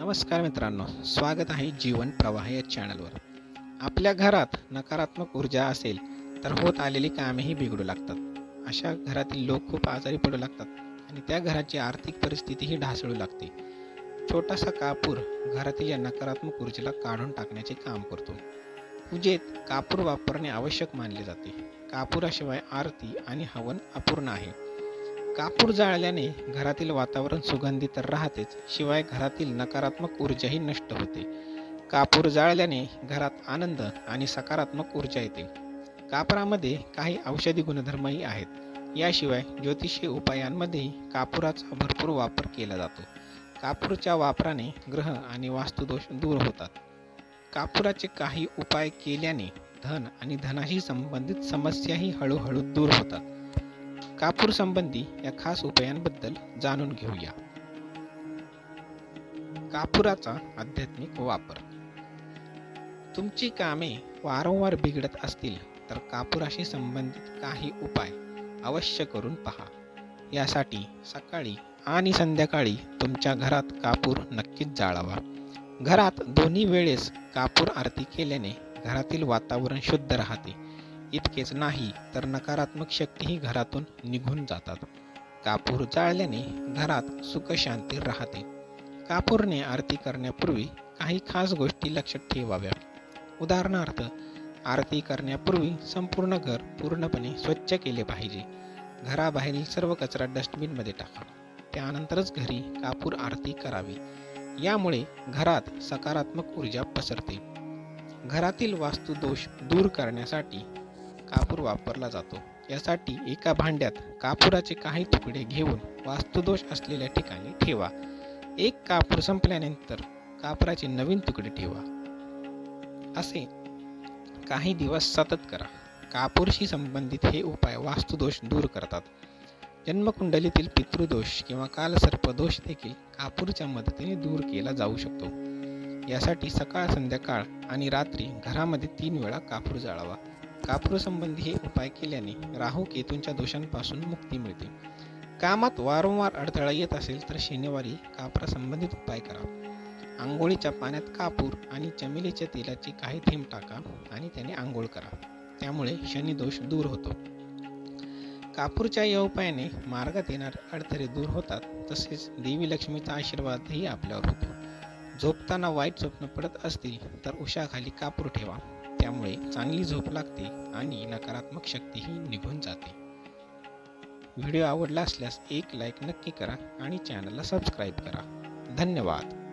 नमस्कार मित्रांनो स्वागत आहे जीवन प्रवाह या चॅनलवर आपल्या घरात नकारात्मक ऊर्जा असेल तर होत आलेली कामेही बिघडू लागतात. अशा घरातील लोक खूप आजारी पडू लागतात आणि त्या घराची आर्थिक परिस्थितीही ढासळू लागते. छोटासा कापूर घरातील या नकारात्मक ऊर्जेला काढून टाकण्याचे काम करतो. पूजेत कापूर वापरणे आवश्यक मानले जाते. कापुराशिवाय आरती आणि हवन अपूर्ण आहे. कापूर जाळल्याने घरातील वातावरण सुगंधी तर राहतेच. शिवाय घरातील नकारात्मक ऊर्जाही नष्ट होते. कापूर जाळल्याने घरात आनंद आणि सकारात्मक ऊर्जा येते. कापरामध्ये काही औषधी गुणधर्मही आहेत. याशिवाय ज्योतिषीय उपायांमध्येही कापुराचा भरपूर वापर केला जातो. कापूरच्या वापराने ग्रह आणि वास्तुदोष दूर होतात. कापुराचे काही उपाय केल्याने धन आणि धनाशी संबंधित समस्याही हळूहळू दूर होतात. कापूर संबंधी या खास उपायांबद्दल जाणून घेऊया. कापुराचा आध्यात्मिक वापर. तुमची कामे वारंवार बिघडत असतील तर कापुराशी संबंधित काही उपाय अवश्य करून पहा. यासाठी सकाळी आणि संध्याकाळी तुमच्या घरात कापूर नक्कीच जाळावा. घरात दोन्ही वेळेस कापूर आरती केल्याने घरातील वातावरण शुद्ध राहते. इतकेच नाही तर नकारात्मक शक्तीही घरातून निघून जातात. कापूर जाळल्याने घरात सुखशांती राहते. कापूरने आरती करण्यापूर्वी काही खास गोष्टी लक्षात ठेवाव्या. उदाहरणार्थ आरती करण्यापूर्वी संपूर्ण घर पूर्णपणे स्वच्छ केले पाहिजे. घराबाहेरील सर्व कचरा डस्टबिनमध्ये टाका. त्यानंतरच घरी कापूर आरती करावी. यामुळे घरात सकारात्मक ऊर्जा पसरते. घरातील वास्तुदोष दूर करण्यासाठी कापूर वापरला जातो. यासाठी एका भांड्यात कापुराचे काही तुकडे घेऊन वास्तुदोष असलेल्या ठिकाणी ठेवा. एक कापूर संपल्यानंतर कापराचे नवीन तुकडे ठेवा. असे काही दिवस सतत करा. कापूरशी संबंधित हे उपाय वास्तुदोष दूर करतात. जन्मकुंडलीतील पितृदोष किंवा कालसर्पदोष देखील कापूरच्या मदतीने दूर केला जाऊ शकतो. यासाठी सकाळ संध्याकाळ आणि रात्री घरामध्ये तीन वेळा कापूर जाळावा. कापूरसंबंधी हे उपाय केल्याने राहू केतूंच्या दोषांपासून मुक्ती मिळते. कामात वारंवार अडथळा येत असेल तर शनिवारी कापरासंबंधित उपाय करा. आंघोळीच्या पाण्यात कापूर आणि चमेलीच्या तेलाचे काही थेंब टाका आणि त्याने आंघोळ करा. त्यामुळे शनिदोष दूर होतो. कापूरच्या या उपायाने मार्गात येणारे अडथळे दूर होतात तसेच देवी लक्ष्मीचा आशीर्वादही आपल्यावर होतो. झोपताना वाईट स्वप्न पडत असतील तर उशाखाली कापूर ठेवा. त्यामुळे चांगली झोप लागते आणि नकारात्मक शक्तीही निघून जाते. व्हिडिओ आवडला असल्यास एक लाईक नक्की करा आणि चॅनलला सबस्क्राईब करा. धन्यवाद.